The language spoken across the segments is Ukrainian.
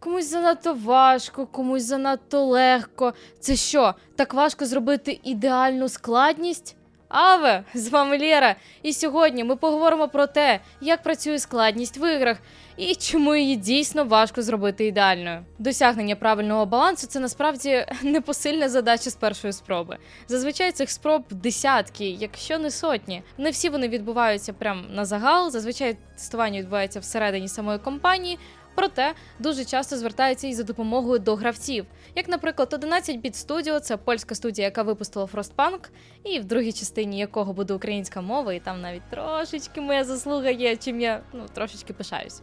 Комусь занадто важко, комусь занадто легко. Це що, так важко зробити ідеальну складність? Аве, з вами Лєра, і сьогодні ми поговоримо про те, як працює складність в іграх і чому її дійсно важко зробити ідеальною. Досягнення правильного балансу це насправді непосильна задача з першої спроби. Зазвичай цих спроб десятки, якщо не сотні. Не всі вони відбуваються прямо на загал. Зазвичай тестування відбувається всередині самої компанії. Проте дуже часто звертаються і за допомогою до гравців, як, наприклад, 11 Bit Studio, це польська студія, яка випустила Frostpunk, і в другій частині якого буде українська мова, і там навіть трошечки моя заслуга є, чим я ну трошечки пишаюсь.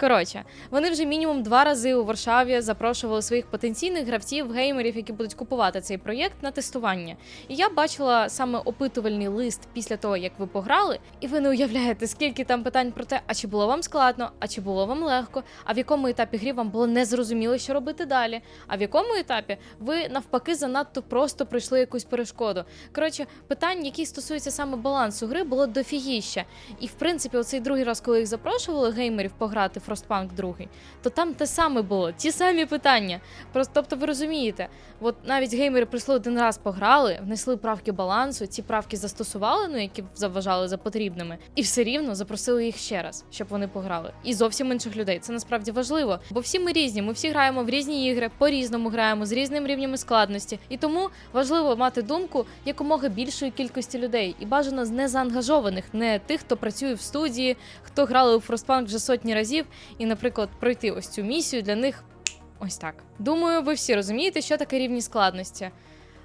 Коротше, вони вже мінімум два рази у Варшаві запрошували своїх потенційних гравців, геймерів, які будуть купувати цей проєкт на тестування. І я бачила саме опитувальний лист після того, як ви пограли, і ви не уявляєте, скільки там питань про те, а чи було вам складно, а чи було вам легко, а в якому етапі грі вам було незрозуміло, що робити далі. А в якому етапі ви навпаки занадто просто пройшли якусь перешкоду. Коротше, питань, які стосуються саме балансу гри, було дофігіща. І в принципі, оцей другий раз, коли їх запрошували геймерів пограти Frostpunk 2, то там те саме було, ті самі питання. Просто тобто, ви розумієте, от навіть геймери прийшли один раз пограли, внесли правки балансу, ці правки застосували, ну які заважали за потрібними, і все рівно запросили їх ще раз, щоб вони пограли. І зовсім інших людей. Це насправді важливо, бо всі ми різні. Ми всі граємо в різні ігри, по-різному граємо з різним рівнями складності. І тому важливо мати думку якомога більшої кількості людей, і бажано з незаангажованих, не тих, хто працює в студії, хто грали у Frostpunk вже сотні разів, і, наприклад, пройти ось цю місію для них ось так. Думаю, ви всі розумієте, що таке рівні складності.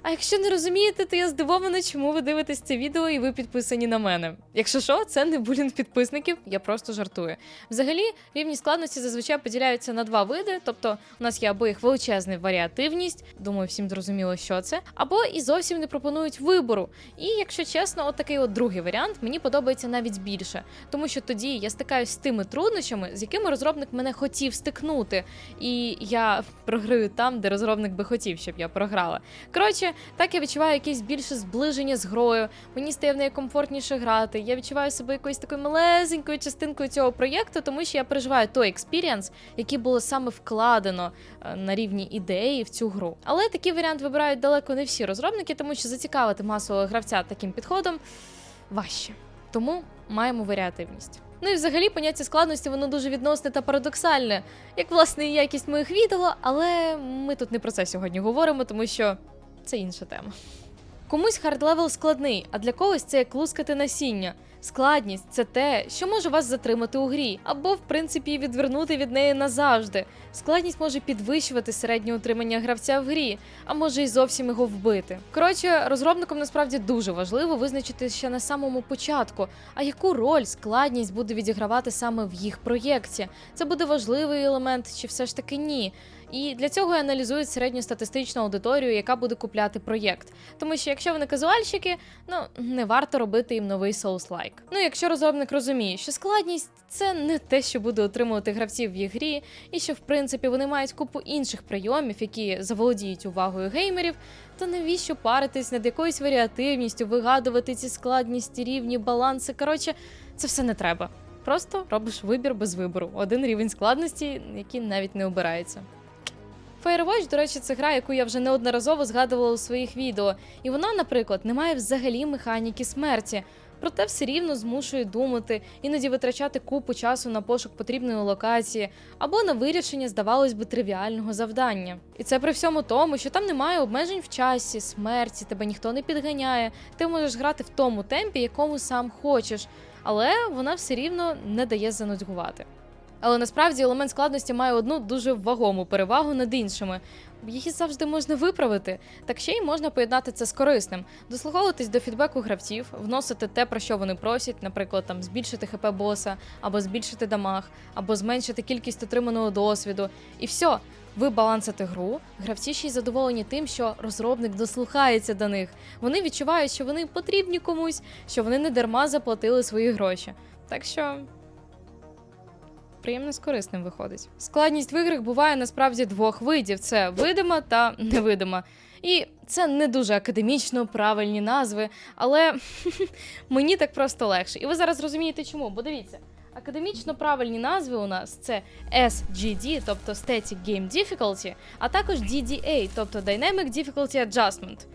А якщо не розумієте, то я здивована, чому ви дивитесь це відео і ви підписані на мене. Якщо що, це не булінг підписників, я просто жартую. Взагалі, рівні складності зазвичай поділяються на два види. Тобто, у нас є або їх величезна варіативність, думаю, всім зрозуміло, що це, або і зовсім не пропонують вибору. І якщо чесно, от такий от другий варіант мені подобається навіть більше, тому що тоді я стикаюсь з тими труднощами, з якими розробник мене хотів стикнути, і я програю там, де розробник би хотів, щоб я програла. Коротше, так я відчуваю якесь більше зближення з грою. Мені стає в неї комфортніше грати. Я відчуваю себе якоюсь такою малесенькою частинкою цього проєкту, тому що я переживаю той експірієнс, який було саме вкладено е, на рівні ідеї в цю гру. Але такий варіант вибирають далеко не всі розробники, тому що зацікавити масового гравця таким підходом важче. Тому маємо варіативність. Ну і взагалі поняття складності воно дуже відносне та парадоксальне, як власне і якість моїх відео, але ми тут не про це сьогодні говоримо, тому що це інша тема. Комусь хард-левел складний, а для когось це як лускати насіння. Складність це те, що може вас затримати у грі, або, в принципі, відвернути від неї назавжди. Складність може підвищувати середнє утримання гравця в грі, а може й зовсім його вбити. Коротше, розробникам насправді дуже важливо визначити ще на самому початку, а яку роль складність буде відігравати саме в їх проєкті. Це буде важливий елемент, чи все ж таки ні. І для цього я аналізують середньостатистичну аудиторію, яка буде купляти проєкт. Тому що якщо вони казуальщики, ну не варто робити їм новий Souls-like. Ну, якщо розробник розуміє, що складність це не те, що буде отримувати гравців в їх грі, і що в принципі вони мають купу інших прийомів, які заволодіють увагою геймерів, то навіщо паритись над якоюсь варіативністю, вигадувати ці складності, рівні, баланси? Коротше, це все не треба. Просто робиш вибір без вибору. Один рівень складності, який навіть не обирається. Firewatch, до речі, це гра, яку я вже неодноразово згадувала у своїх відео, і вона, наприклад, не має взагалі механіки смерті. Проте все рівно змушує думати, іноді витрачати купу часу на пошук потрібної локації або на вирішення, здавалось би, тривіального завдання. І це при всьому тому, що там немає обмежень в часі, смерті, тебе ніхто не підганяє. Ти можеш грати в тому темпі, якому сам хочеш, але вона все рівно не дає занудьгувати. Але насправді елемент складності має одну дуже вагому перевагу над іншими. Її завжди можна виправити, так ще й можна поєднати це з корисним, дослуховуватись до фідбеку гравців, вносити те, про що вони просять, наприклад, там збільшити хп боса, або збільшити дамаг, або зменшити кількість отриманого досвіду. І все, ви балансите гру. Гравці ще й задоволені тим, що розробник дослухається до них. Вони відчувають, що вони потрібні комусь, що вони не дарма заплатили свої гроші. Так що приємно з корисним виходить. Складність в іграх буває насправді двох видів: це видима та невидима. І це не дуже академічно правильні назви, але мені так просто легше. І ви зараз розумієте чому? Бо дивіться, Академічно правильні назви у нас це SGD, тобто Static Game Difficulty, а також DDA, тобто Dynamic Difficulty Adjustment.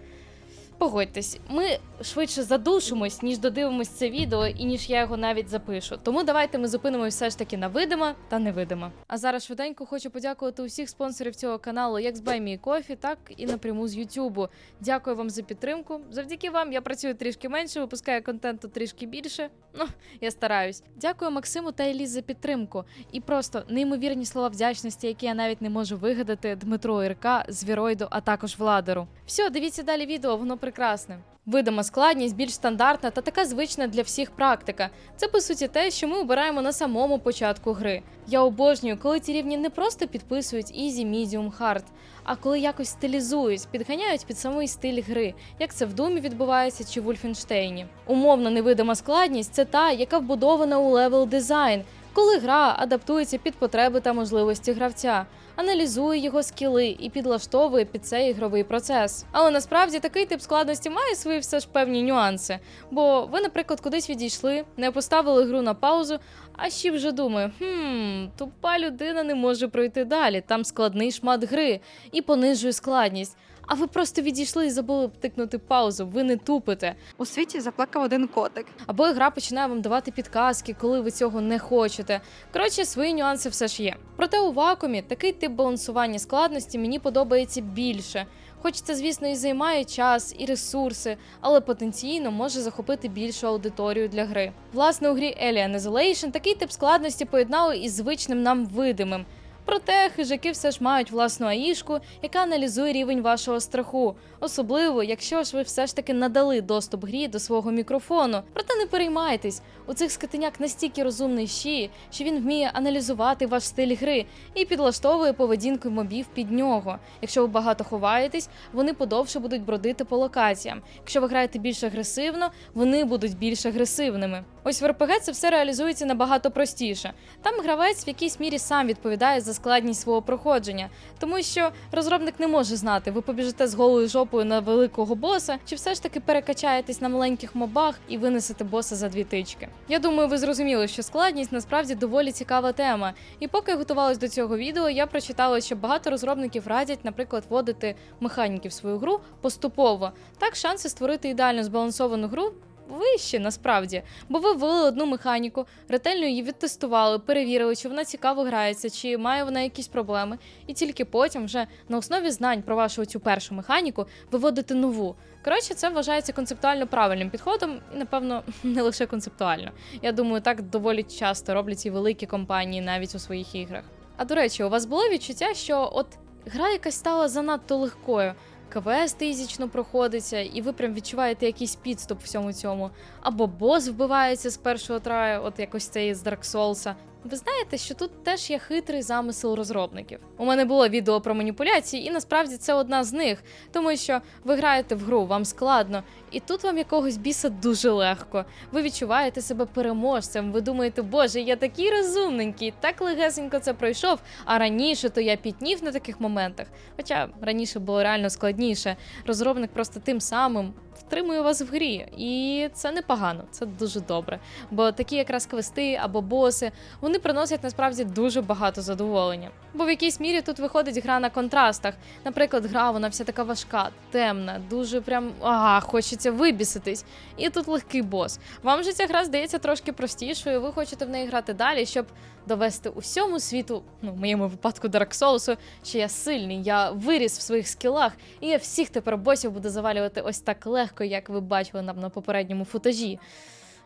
Погодьтесь, ми швидше задушимось, ніж додивимось це відео, і ніж я його навіть запишу. Тому давайте ми зупинимось все ж таки на видима та невидима. А зараз швиденько хочу подякувати усіх спонсорів цього каналу, як з BuyMeCoffee, так і напряму з Ютубу. Дякую вам за підтримку. Завдяки вам я працюю трішки менше, випускаю контенту трішки більше. Ну, я стараюсь. Дякую Максиму та Еліз за підтримку. І просто неймовірні слова вдячності, які я навіть не можу вигадати Дмитро Ірка, Звіроїду, а також Владеру. Все, дивіться далі відео, воно прекрасне. Видима складність більш стандартна та така звична для всіх практика. Це по суті те, що ми обираємо на самому початку гри. Я обожнюю, коли ці рівні не просто підписують Easy, Medium, Hard, а коли якось стилізують, підганяють під самий стиль гри, як це в Думі відбувається чи в Ульфенштейні. Умовно невидима складність це та, яка вбудована у левел дизайн, коли гра адаптується під потреби та можливості гравця. Аналізує його скіли і підлаштовує під цей ігровий процес. Але насправді такий тип складності має свої все ж певні нюанси. Бо ви, наприклад, кудись відійшли, не поставили гру на паузу, а ще вже думає, хм, тупа людина не може пройти далі, там складний шмат гри і понижує складність. А ви просто відійшли і забули тикнути паузу, ви не тупите. У світі заплакав один котик. Або гра починає вам давати підказки, коли ви цього не хочете. Коротше, свої нюанси все ж є. Проте у вакуумі такий тип балансування складності мені подобається більше. Хоч це, звісно, і займає час і ресурси, але потенційно може захопити більшу аудиторію для гри. Власне, у грі Alien Isolation такий тип складності поєднали із звичним нам видимим. Проте хижаки все ж мають власну аїшку, яка аналізує рівень вашого страху, особливо якщо ж ви все ж таки надали доступ грі до свого мікрофону. Проте не переймайтесь, у цих скотиняк настільки розумний щі, що він вміє аналізувати ваш стиль гри і підлаштовує поведінку мобів під нього. Якщо ви багато ховаєтесь, вони подовше будуть бродити по локаціям. Якщо ви граєте більш агресивно, вони будуть більш агресивними. Ось в РПГ це все реалізується набагато простіше. Там гравець в якійсь мірі сам відповідає за складність свого проходження, тому що розробник не може знати, ви побіжите з голою жопою на великого боса, чи все ж таки перекачаєтесь на маленьких мобах і винесете боса за дві тички. Я думаю, ви зрозуміли, що складність насправді доволі цікава тема. І поки я готувалась до цього відео, я прочитала, що багато розробників радять, наприклад, вводити механіків в свою гру поступово. Так шанси створити ідеально збалансовану гру вищі насправді, бо ви ввели одну механіку, ретельно її відтестували, перевірили, чи вона цікаво грається, чи має вона якісь проблеми, і тільки потім, вже на основі знань про вашу цю першу механіку, виводити нову. Коротше, це вважається концептуально правильним підходом, і напевно не лише концептуально. Я думаю, так доволі часто роблять і великі компанії навіть у своїх іграх. А до речі, у вас було відчуття, що от гра якась стала занадто легкою. КВС тисячно проходиться, і ви прям відчуваєте якийсь підступ всьому цьому. Або бос вбивається з першого траю, от якось цей з Souls. Ви знаєте, що тут теж є хитрий замисел розробників. У мене було відео про маніпуляції, і насправді це одна з них, тому що ви граєте в гру, вам складно, і тут вам якогось біса дуже легко. Ви відчуваєте себе переможцем. Ви думаєте, боже, я такий розумненький, так легесенько це пройшов. А раніше то я пітнів на таких моментах. Хоча раніше було реально складніше. Розробник просто тим самим втримує вас в грі, і це непогано, це дуже добре. Бо такі якраз квести або боси вони приносять насправді дуже багато задоволення. Бо в якійсь мірі тут виходить гра на контрастах. Наприклад, гра вона вся така важка, темна, дуже прям ага, хочеться вибіситись. І тут легкий бос. Вам же ця гра здається трошки простішою. Ви хочете в неї грати далі, щоб довести усьому світу, ну в моєму випадку Souls, що я сильний, я виріс в своїх скілах, і я всіх тепер босів буду завалювати ось так легко, як ви бачили нам на попередньому футажі.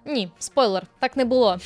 Ні, спойлер, так не було.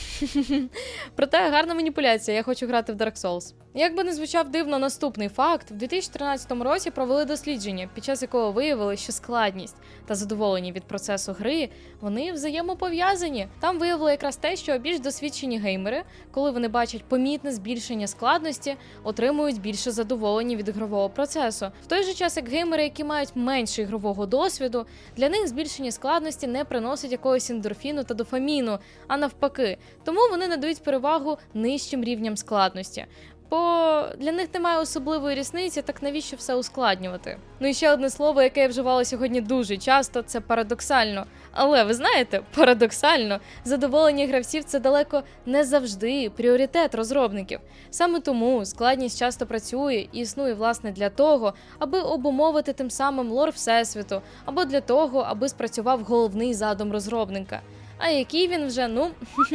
Проте гарна маніпуляція, я хочу грати в Dark Souls. Як би не звучав дивно наступний факт, в 2013 році провели дослідження, під час якого виявили, що складність та задоволення від процесу гри вони взаємопов'язані. Там виявили якраз те, що більш досвідчені геймери, коли вони бачать помітне збільшення складності, отримують більше задоволення від ігрового процесу. В той же час, як геймери, які мають менше ігрового досвіду, для них збільшення складності не приносить якогось ендорфіну та дофаміну, а навпаки, тому вони надають перевагу нижчим рівням складності. Бо для них немає особливої різниці, так навіщо все ускладнювати? Ну і ще одне слово, яке я вживала сьогодні дуже часто, це парадоксально. Але ви знаєте, парадоксально, задоволення гравців це далеко не завжди пріоритет розробників. Саме тому складність часто працює і існує власне для того, аби обумовити тим самим лор всесвіту, або для того, аби спрацював головний задум розробника. А який він вже, ну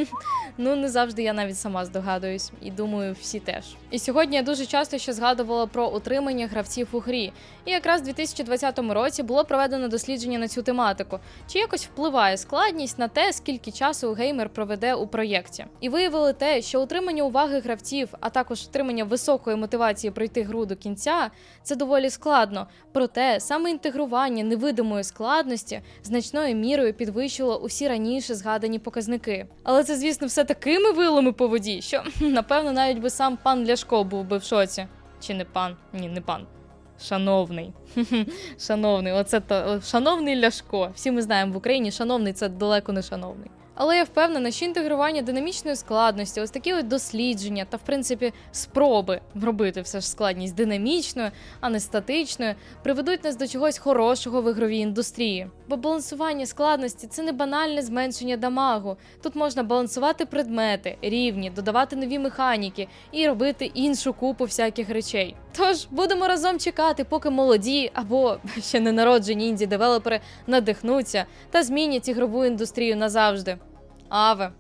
ну не завжди я навіть сама здогадуюсь, і думаю, всі теж. І сьогодні я дуже часто ще згадувала про утримання гравців у грі. І якраз у 2020 році було проведено дослідження на цю тематику, чи якось впливає складність на те, скільки часу геймер проведе у проєкті. І виявили те, що утримання уваги гравців, а також утримання високої мотивації пройти гру до кінця, це доволі складно. Проте саме інтегрування невидимої складності значною мірою підвищило усі раніше згадані показники. Але це, звісно, все такими вилами по воді, що напевно навіть би сам пан Ляшко був би в шоці. Чи не пан? Ні, не пан. Шановний. шановний, оце то шановний Ляшко. Всі ми знаємо в Україні, шановний це далеко не шановний. Але я впевнена, що інтегрування динамічної складності, ось такі от дослідження та, в принципі, спроби робити все ж складність динамічною, а не статичною, приведуть нас до чогось хорошого в ігровій індустрії. Бо балансування складності це не банальне зменшення дамагу. Тут можна балансувати предмети, рівні, додавати нові механіки і робити іншу купу всяких речей. Тож будемо разом чекати, поки молоді або ще не народжені інді девелопери надихнуться та змінять ігрову індустрію назавжди. Аве.